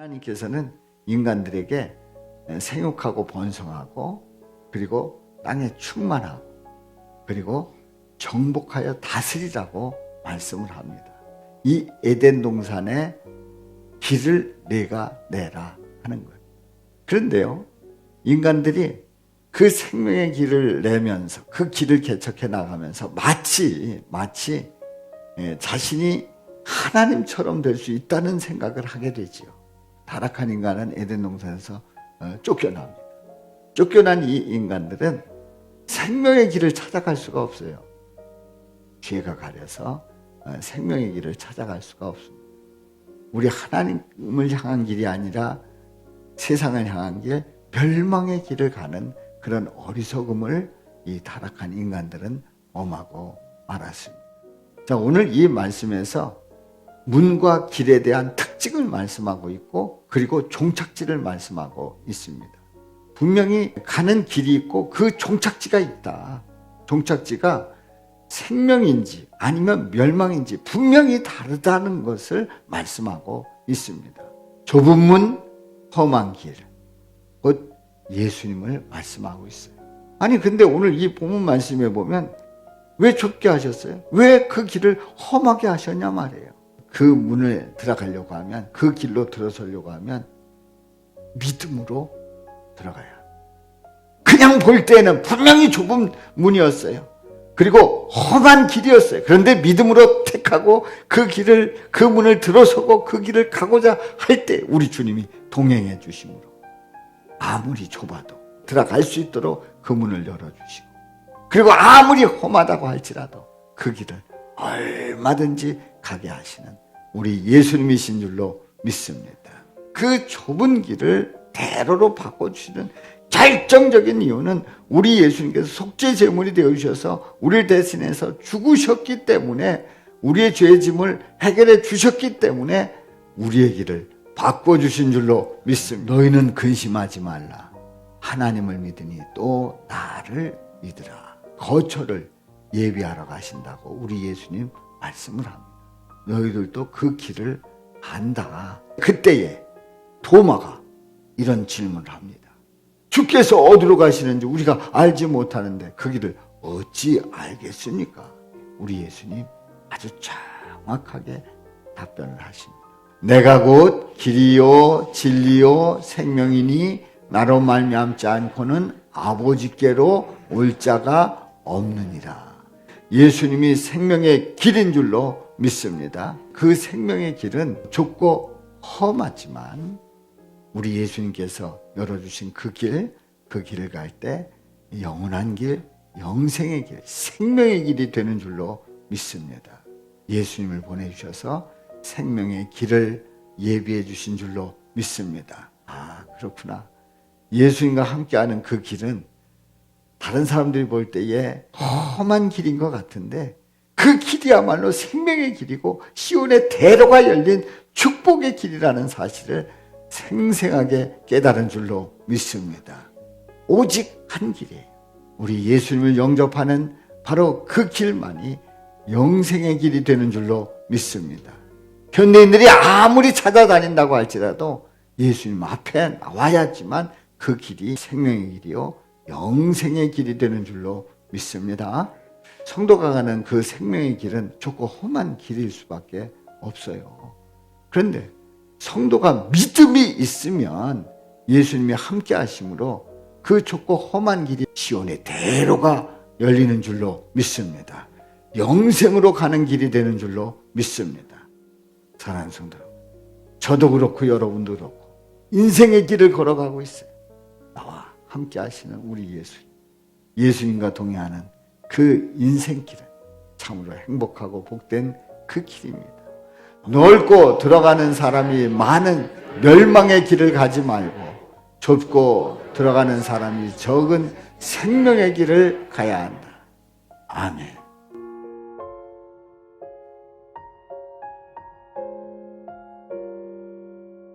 하나님께서는 인간들에게 생육하고 번성하고 그리고 땅에 충만하고 그리고 정복하여 다스리라고 말씀을 합니다. 이 에덴 동산에 길을 내가 내라 하는 거예요. 그런데요, 인간들이 그 생명의 길을 내면서 그 길을 개척해 나가면서 마치 마치 예, 자신이 하나님처럼 될 수 있다는 생각을 하게 되지요. 타락한 인간은 에덴 동산에서 어, 쫓겨납니다. 쫓겨난 이 인간들은 생명의 길을 찾아갈 수가 없어요. 죄가 가려서 어, 생명의 길을 찾아갈 수가 없습니다. 우리 하나님을 향한 길이 아니라 세상을 향한 길, 멸망의 길을 가는 그런 어리석음을 이 타락한 인간들은 엄하고 말았습니다. 자, 오늘 이 말씀에서 문과 길에 대한 특징을 말씀하고 있고, 그리고 종착지를 말씀하고 있습니다. 분명히 가는 길이 있고 그 종착지가 있다. 종착지가 생명인지 아니면 멸망인지 분명히 다르다는 것을 말씀하고 있습니다. 좁은 문, 험한 길. 곧 예수님을 말씀하고 있어요. 아니, 근데 오늘 이 본문 말씀에 보면 왜 좁게 하셨어요? 왜 그 길을 험하게 하셨냐 말이에요. 그 문을 들어가려고 하면, 그 길로 들어서려고 하면 믿음으로 들어가야. 그냥 볼 때는 분명히 좁은 문이었어요. 그리고 험한 길이었어요. 그런데 믿음으로 택하고 그 길을, 그 문을 들어서고 그 길을 가고자 할 때 우리 주님이 동행해 주심으로 아무리 좁아도 들어갈 수 있도록 그 문을 열어 주시고 그리고 아무리 험하다고 할지라도 그 길을 얼마든지 가게 하시는 우리 예수님이신 줄로 믿습니다. 그 좁은 길을 대로로 바꿔주시는 결정적인 이유는 우리 예수님께서 속죄 제물이 되어 주셔서 우리를 대신해서 죽으셨기 때문에 우리의 죄의 짐을 해결해 주셨기 때문에 우리의 길을 바꿔 주신 줄로 믿습니다. 너희는 근심하지 말라. 하나님을 믿으니 또 나를 믿으라. 거처를 예비하러 가신다고 우리 예수님 말씀을 합니다. 너희들도 그 길을 안다. 그때에 도마가 이런 질문을 합니다. 주께서 어디로 가시는지 우리가 알지 못하는데 그 길을 어찌 알겠습니까? 우리 예수님 아주 정확하게 답변을 하십니다. 내가 곧 길이요 진리요 생명이니 나로 말미암지 않고는 아버지께로 올 자가 없느니라. 예수님이 생명의 길인 줄로 믿습니다. 그 생명의 길은 좁고 험하지만 우리 예수님께서 열어주신 그 길, 그 길을 갈 때 영원한 길, 영생의 길, 생명의 길이 되는 줄로 믿습니다. 예수님을 보내주셔서 생명의 길을 예비해 주신 줄로 믿습니다. 아, 그렇구나. 예수님과 함께하는 그 길은 다른 사람들이 볼 때에 험한 길인 것 같은데 그 길이야말로 생명의 길이고 시온의 대로가 열린 축복의 길이라는 사실을 생생하게 깨달은 줄로 믿습니다. 오직 한 길이에요. 우리 예수님을 영접하는 바로 그 길만이 영생의 길이 되는 줄로 믿습니다. 현대인들이 아무리 찾아다닌다고 할지라도 예수님 앞에 나와야지만 그 길이 생명의 길이요 영생의 길이 되는 줄로 믿습니다. 성도가 가는 그 생명의 길은 좁고 험한 길일 수밖에 없어요. 그런데 성도가 믿음이 있으면 예수님이 함께 하심으로 그 좁고 험한 길이 시온의 대로가 열리는 줄로 믿습니다. 영생으로 가는 길이 되는 줄로 믿습니다. 사랑하는 성도 저도 그렇고 여러분도 그렇고 인생의 길을 걸어가고 있어요. 나와 함께 하시는 우리 예수님. 예수님과 동행하는 그 인생길은 참으로 행복하고 복된 그 길입니다. 넓고 들어가는 사람이 많은 멸망의 길을 가지 말고 좁고 들어가는 사람이 적은 생명의 길을 가야 한다. 아멘.